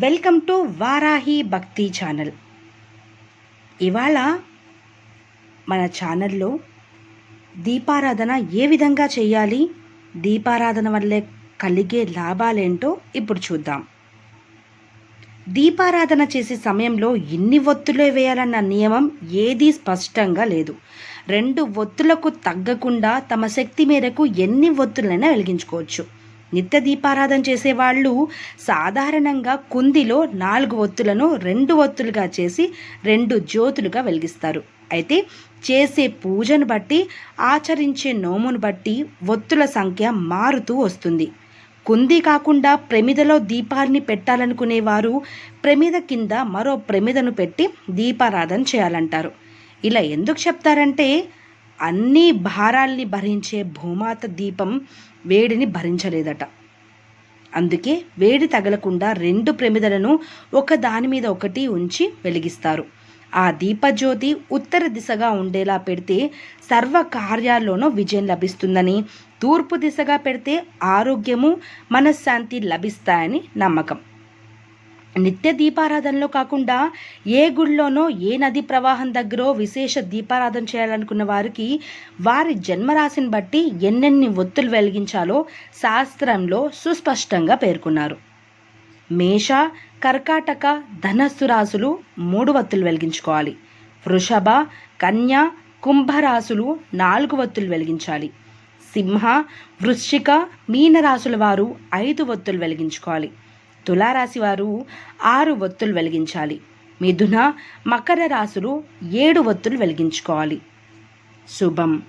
Welcome to Varahi భక్తి channel. ఇవాళ మన ఛానల్లో దీపారాధన ఏ విధంగా చేయాలి దీపారాధన వల్లే కలిగే లాభాలేంటో ఇప్పుడు చూద్దాం. దీపారాధన చేసే సమయంలో ఎన్ని ఒత్తులే వేయాలన్న నియమం ఏదీ స్పష్టంగా లేదు. రెండు ఒత్తులకు తగ్గకుండా తమ శక్తి మేరకు ఎన్ని ఒత్తులైనా వెలిగించుకోవచ్చు. నిత్య దీపారాధన చేసేవాళ్ళు సాధారణంగా కుందిలో నాలుగు ఒత్తులను రెండు ఒత్తులుగా చేసి రెండు జ్యోతులుగా వెలిగిస్తారు. అయితే చేసే పూజను బట్టి ఆచరించే నోమును బట్టి ఒత్తుల సంఖ్య మారుతూ వస్తుంది. కుంది కాకుండా ప్రమిదలో దీపాన్ని పెట్టాలనుకునేవారు ప్రమిద కింద మరో ప్రమిదను పెట్టి దీపారాధన చేయాలంటారు. ఇలా ఎందుకు చెప్తారంటే అన్ని భారాల్ని భరించే భూమాత దీపం వేడిని భరించలేదట. అందుకే వేడి తగలకుండా రెండు ప్రమిదలను ఒక దాని మీద ఒకటి ఉంచి వెలిగిస్తారు. ఆ దీపజ్యోతి ఉత్తర దిశగా ఉండేలా పెడితే సర్వ కార్యాల్లోనూ విజయం లభిస్తుందని తూర్పు దిశగా పెడితే ఆరోగ్యము మనశ్శాంతి లభిస్తాయని నమ్మకం. నిత్య దీపారాధనలో కాకుండా ఏ గుడిలోనో ఏ నది ప్రవాహం దగ్గరో విశేష దీపారాధన చేయాలనుకున్న వారికి వారి జన్మరాశిని బట్టి ఎన్నెన్ని ఒత్తులు వెలిగించాలో శాస్త్రంలో సుస్పష్టంగా పేర్కొన్నారు. మేష కర్కాటక ధనస్సు రాసులు మూడు వత్తులు వెలిగించుకోవాలి. వృషభ కన్య కుంభరాశులు నాలుగు వత్తులు వెలిగించాలి. సింహ వృశ్చిక మీనరాశుల వారు ఐదు ఒత్తులు వెలిగించుకోవాలి. తులారాశి వారు ఆరు ఒత్తులు వెలిగించాలి. మిథున మకర రాశులు ఏడు ఒత్తులు వెలిగించుకోవాలి. శుభం.